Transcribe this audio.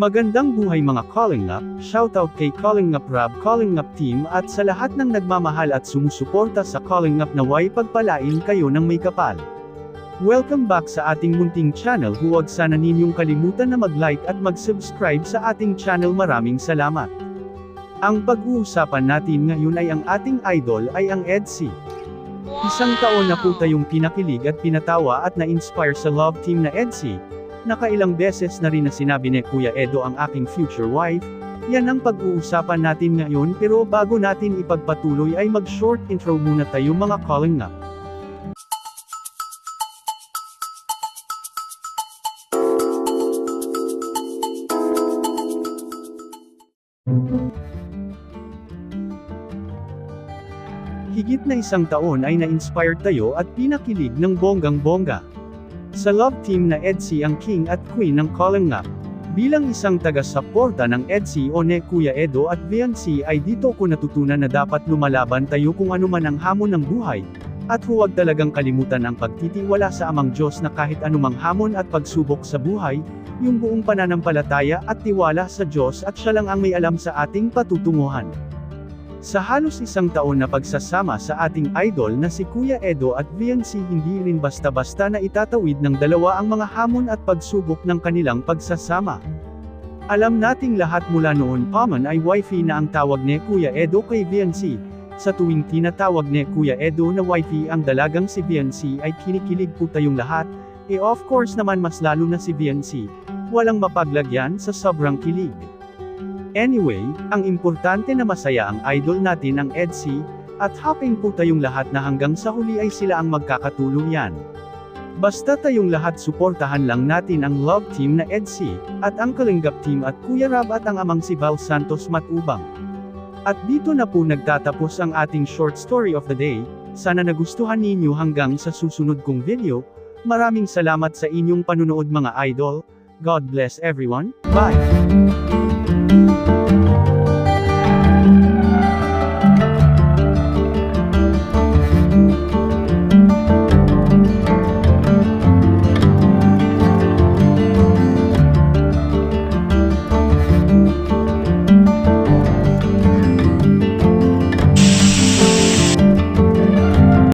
Magandang buhay mga Calling Up, shoutout kay Calling Up Rab Calling Up Team at sa lahat ng nagmamahal at sumusuporta sa Calling Up na way pagpalain kayo ng may kapal. Welcome back sa ating munting channel huwag sana ninyong kalimutan na mag-like at mag-subscribe sa ating channel maraming salamat. Ang pag-uusapan natin ngayon ay ang ating idol ay ang EDC. Isang taon na po tayong pinakilig at pinatawa at na-inspire sa love team na EDC, Nakailang beses na rin na sinabi ni Kuya Edo ang aking future wife, yan ang pag-uusapan natin ngayon pero bago natin ipagpatuloy ay mag-short intro muna tayo mga calling up. Higit na isang taon ay na-inspired tayo at pinakilig ng bonggang-bongga. Sa love team na EDC ang king at queen ng Calling Up. Bilang isang taga-suporta ng EDC o ne Kuya Edo at VNC ay dito ko natutunan na dapat lumalaban tayo kung anuman ang hamon ng buhay, at huwag talagang kalimutan ang pagtitiwala sa amang Diyos na kahit anumang hamon at pagsubok sa buhay, yung buong pananampalataya at tiwala sa Diyos at siya lang ang may alam sa ating patutunguhan. Sa halos isang taon na pagsasama sa ating idol na si Kuya Edo at VNC hindi rin basta-basta na itatawid ng dalawa ang mga hamon at pagsubok ng kanilang pagsasama. Alam nating lahat mula noon paman ay wifey na ang tawag ni Kuya Edo kay VNC. Sa tuwing tinatawag ni Kuya Edo na wifey ang dalagang si VNC ay kinikilig po tayong lahat, e of course naman mas lalo na si VNC. Walang mapaglagyan sa sobrang kilig. Anyway, ang importante na masaya ang idol natin ang EDC, at hoping po tayong lahat na hanggang sa huli ay sila ang magkakatuluyan. Basta tayong lahat suportahan lang natin ang love team na EDC, at ang Kalinggap team at Kuya Rab at ang amang si Val Santos Matubang. At dito na po nagtatapos ang ating short story of the day, sana nagustuhan ninyo hanggang sa susunod kong video, maraming salamat sa inyong panunood mga idol, God bless everyone, bye!